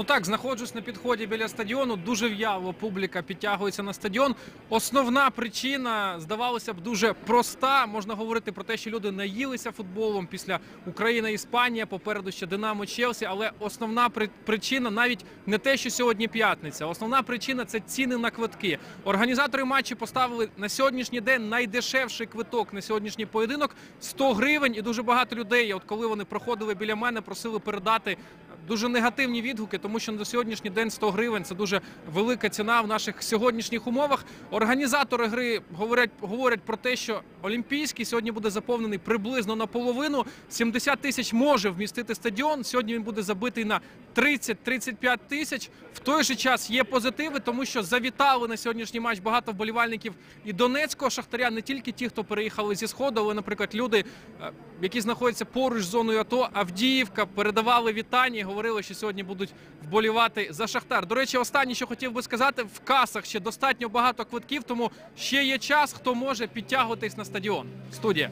Ну так, знаходжусь на підході біля стадіону. Дуже в'яло публіка підтягується на стадіон. Основна причина, здавалося б, дуже проста. Можна говорити про те, що люди наїлися футболом після України Іспанія. Попереду ще Динамо Челсі. Але основна причина навіть не те, що сьогодні п'ятниця. Основна причина це ціни на квитки. Організатори матчу поставили на сьогоднішній день найдешевший квиток на сьогоднішній поєдинок 100 гривень. І дуже багато людей, от коли вони проходили біля мене, просили передати дуже негативні відгуки, тому що на сьогоднішній день 100 гривень це дуже велика ціна в наших сьогоднішніх умовах. Організатори гри говорять, говорять про те, що Олімпійський сьогодні буде заповнений приблизно наполовину. 70 тисяч може вмістити стадіон. Сьогодні він буде забитий на 30-35 тисяч. В той же час є позитиви, тому що завітали на сьогоднішній матч багато вболівальників і Донецького шахтаря, не тільки ті, хто переїхали зі сходу, але, наприклад, люди, е, які знаходяться поруч з зоною АТО, Авдіївка, передавали вітання і говорили, що сьогодні будуть вболівати за Шахтар. До речі, останнє, що хотів би сказати, в касах ще достатньо багато квитків, тому ще є час, хто може підтягуватись на стадіон. Студія.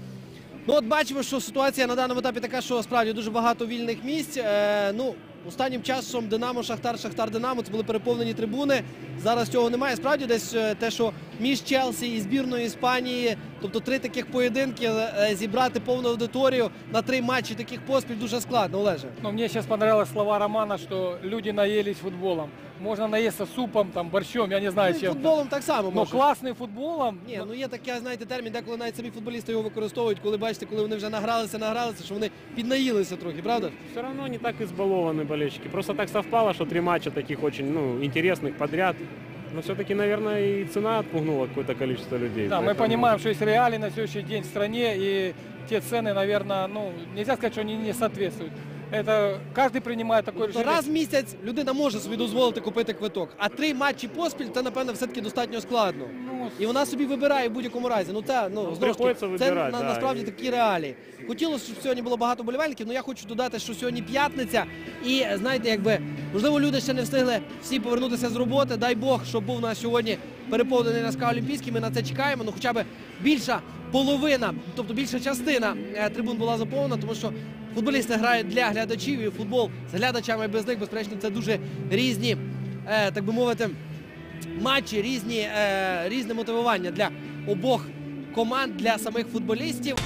Ну, от бачимо, що ситуація на даному етапі така, що справді дуже багато вільних місць. Е, ну, останнім часом Динамо, Шахтар, Шахтар, Динамо це були переповнені трибуни. Зараз цього немає. Справді десь е, те, що між Челсі і збірною Іспанії, тобто три таких поєдинки, е, зібрати повну аудиторію на три матчі таких поспіль дуже складно, Олеже. Но мне сейчас понравились слова Романа, что люди наелись футболом. Можно наесться супом, там, борщом, я не знаю Ну, чем. футболом так само Но може. классный футболом. Ні, ну є таке, знаєте, термін, деколи навіть самі футболісти його використовують, коли бачите, коли вони вже награлися, награлися, що вони піднаїлися трохи, правда? Все равно не так избалованы болельщики. Просто так совпало, что три матча таких очень ну, интересных подряд. Но все-таки, наверное, и цена отпугнула какое-то количество людей. Да, мы Поэтому- понимаем, что есть реалии на сегодняшний день в стране, и те цены, наверное, ну, нельзя сказать, что они не соответствуют. Это каждый принимает такое Тобто решение. раз в місяць людина може собі дозволити купити квиток, а три матчі поспіль це, напевно, все-таки достатньо складно. Ну, І вона собі вибирає в будь-якому разі. Ну це ну, Ну, знову ж таки, це на, насправді такі реалії. Хотілося, щоб сьогодні було багато болівальників, але я хочу додати, що сьогодні п'ятниця. І знаєте, якби можливо люди ще не встигли всі повернутися з роботи. Дай Бог, щоб був у нас сьогодні переповнений НСК Олімпійський. Ми на це чекаємо. Ну хоча б більша половина, тобто більша частина е, трибун була заповнена, тому що футболісти грають для глядачів і футбол з глядачами без них, безперечно, це дуже різні, е, так би мовити, матчі, різні, е, різне мотивування для обох команд, для самих футболістів.